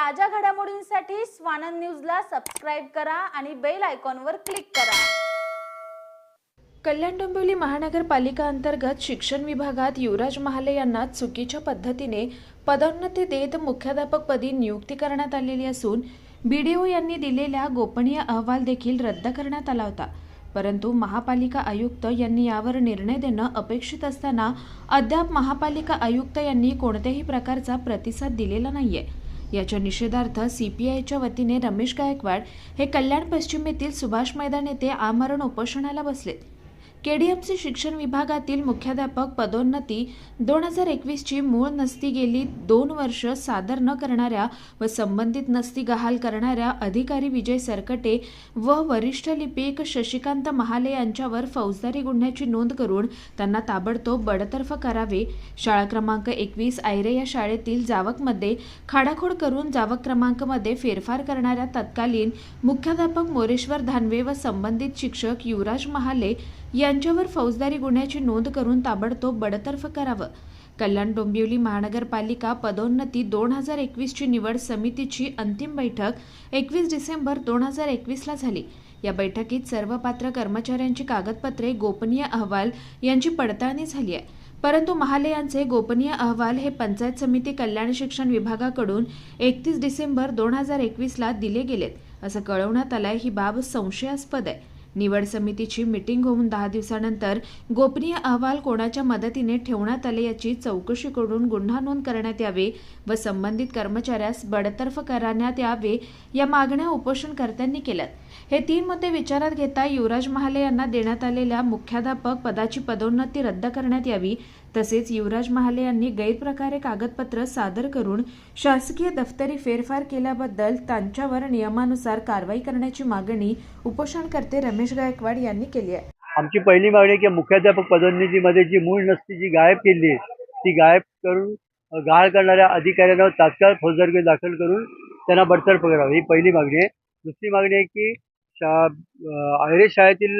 ताज्या घडामोडींसाठी स्वानंद न्यूजला सबस्क्राईब करा आणि बेल आयकॉनवर क्लिक करा. कल्याण डोंबिवली महानगरपालिका अंतर्गत शिक्षण विभागात युवराज महाले यांना चुकीच्या पद्धतीने पदोन्नती देत मुख्याध्यापकपदी नियुक्ती करण्यात आलेली असून बी डी ओ यांनी दिलेल्या गोपनीय अहवाल देखील रद्द करण्यात आला होता. परंतु महापालिका आयुक्त यांनी यावर निर्णय देणं अपेक्षित असताना अद्याप महापालिका आयुक्त यांनी कोणत्याही प्रकारचा प्रतिसाद दिलेला नाहीये. याच्या निषेधार्थ सीपीआयच्या वतीने रमेश गायकवाड हे कल्याण पश्चिम येथील सुभाष मैदान येथे आमरण उपोषणाला बसलेत. केडीएमसी शिक्षण विभागातील मुख्याध्यापक पदोन्नती दोन हजार एकवीसची मूळ नसती गेली दोन वर्ष सादर न करणाऱ्या व संबंधित नसती गहाल करणाऱ्या अधिकारी विजय सरकटे व वरिष्ठ लिपिक शशिकांत महाले यांच्यावर फौजदारी गुन्ह्याची नोंद करून त्यांना ताबडतोब बडतर्फ करावे. शाळा क्रमांक एकवीस आयरे या शाळेतील जावकमध्ये खाडाखोड करून जावक क्रमांकमध्ये फेरफार करणाऱ्या तत्कालीन मुख्याध्यापक मोरेश्वर धानवे व संबंधित शिक्षक युवराज महाले यांच्यावर फौजदारी गुन्ह्याची नोंद करून ताबडतोब बडतर्फ करावं. कल्याण डोंबिवली महानगरपालिका पदोन्नती दोन हजार एकवीसची निवड समितीची अंतिम बैठक एकवीस डिसेंबर दोन हजार एकवीसला झाली. या बैठकीत सर्व पात्र कर्मचाऱ्यांची कागदपत्रे गोपनीय अहवाल यांची पडताळणी झाली आहे. परंतु महाले यांचे गोपनीय अहवाल हे पंचायत समिती कल्याण शिक्षण विभागाकडून एकतीस डिसेंबर दोन हजार एकवीसला दिले गेलेत. असं कळवण्यात आलंय ही बाब संशयास्पद आहे. निवड समितीची मिटिंग होऊन दहा दिवसानंतर गोपनीय अहवाल कोणाच्या मदतीने ठेवण्यात आले याची चौकशी करून गुन्हा नोंद करण्यात यावे व संबंधित कर्मचाऱ्यास बडतर्फ करण्यात यावे या मागण्या उपोषणकर्त्यांनी केल्यात. हे तीन मुद्दे विचारात घेता युवराज महाले यांना देण्यात आलेल्या मुख्याध्यापक पदाची पदोन्नती रद्द करण्यात यावी. तसेच युवराज महाले यांनी गैरप्रकारे कागदपत्र सादर करून शासकीय दफ्तरी फेरफार केल्याबद्दल त्यांच्यावर नियमानुसार कारवाई करण्याची मागणी उपोषणकर्ते रमेश गायकवाड यांनी केली आहे. आमची पहिली मागणी की मुख्याध्यापक पदोन्नतीमध्ये जी मूळ नसती जी गायब केली ती गायब करून गाळ करणाऱ्या अधिकाऱ्यांवर तात्काळ फौजदारी दाखल करून त्यांना बडतर्फ करावं. ही पहिली मागणी आहे. दुसरी मागणी आहे की शा आयरे शाळेतील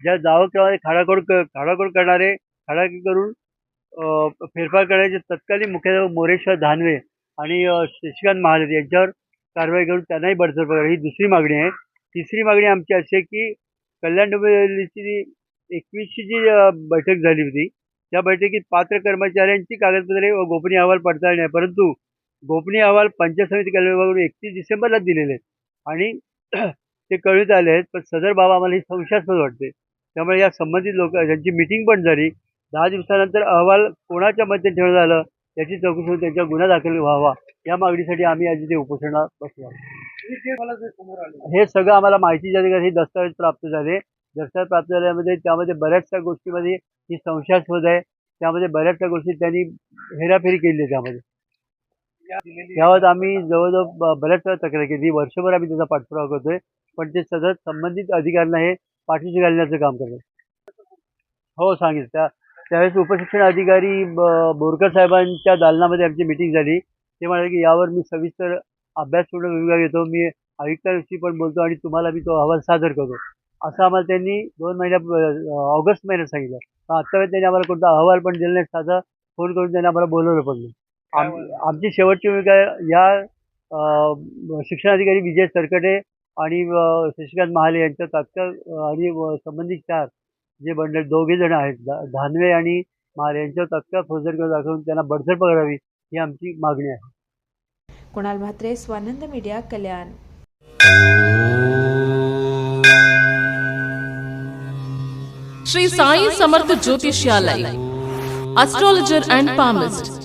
ज्या जावकामध्ये खाडाखोड क खाडाखोड करणारे खाडाखोड करून फेरफार करण्याचे तत्कालीन मुख्याध्यापक मोरेश्वर धानवे आणि शशिकांत महाजन यांच्यावर कारवाई करून त्यांनाही बडतर्फ करा. ही दुसरी मागणी आहे. तिसरी मागणी आमची अशी आहे की कल्याण डोंबिवलीची एकवीसची जी बैठक झाली होती त्या बैठकीत पात्र कर्मचाऱ्यांची कागदपत्रे व गोपनीय अहवाल पडताळणे आहे परंतु गोपनीय अहवाल पंचायत समिती कल्याण विभागाकडून एकतीस डिसेंबरला दिलेले आहेत. आणि ते कळवित आले आहेत पण सदर बाब आम्हाला ही संशयास्पद वाटते. त्यामुळे या संबंधित लोक ज्यांची मिटिंग पण झाली दहा दिवसानंतर अहवाल कोणाच्या मध्ये ठेवण्यात आलं याची चौकशी होऊन त्यांच्यावर गुन्हा दाखल व्हावा या मागणीसाठी आम्ही आज इथे उपोषणाला बसलो. हे सगळं आम्हाला माहिती झाली हे दस्तावेज प्राप्त झाले. दस्तावेज प्राप्त झाल्यामध्ये त्यामध्ये बऱ्याचशा गोष्टीमध्ये ही संशयास्पद आहे. त्यामध्ये बऱ्याचशा गोष्टी त्यांनी हेराफेरी केली आहे त्यामध्ये. यावर आम्ही जवळजवळ बऱ्याच वेळा तक्रार केली. वर्षभर आम्ही त्याचा पाठपुरावा करतोय पण ते सतत संबंधित अधिकाऱ्यांना हे पाठीशी घालण्याचं काम करतात. हो सांगितलं त्या त्यावेळेस उपशिक्षण अधिकारी बोरकर साहेबांच्या दालनामध्ये आमची मिटिंग झाली. ते म्हणाले की यावर मी सविस्तर अभ्यास पूर्ण विभाग येतो मी आयुक्तांशी पण बोलतो आणि तुम्हाला मी तो अहवाल सादर करतो. असं आम्हाला त्यांनी दोन महिन्या ऑगस्ट महिन्यात सांगितलं. आत्तावेळेस त्यांनी आम्हाला कोणता अहवाल पण दिला नाही साधा फोन करून त्यांनी आम्हाला बोलवलं पण नाही. आमची शेवटची भूमिका या शिक्षणाधिकारी विजय सरकटे आणि शशिकांत महाले यांच्या तात्काळ आणि व संबंधित चार जे बंडल दोघे जण आहेत धानवे आणि महाले यांच्यावर तात्काळ फौजदारी गुन्हा दाखवून त्यांना बडतर्फ करावी ही आमची मागणी आहे. Kunal Mhatre Swanand media Kalyan. Shri Sai Samarth ज्योतिषालय astrologer and palmist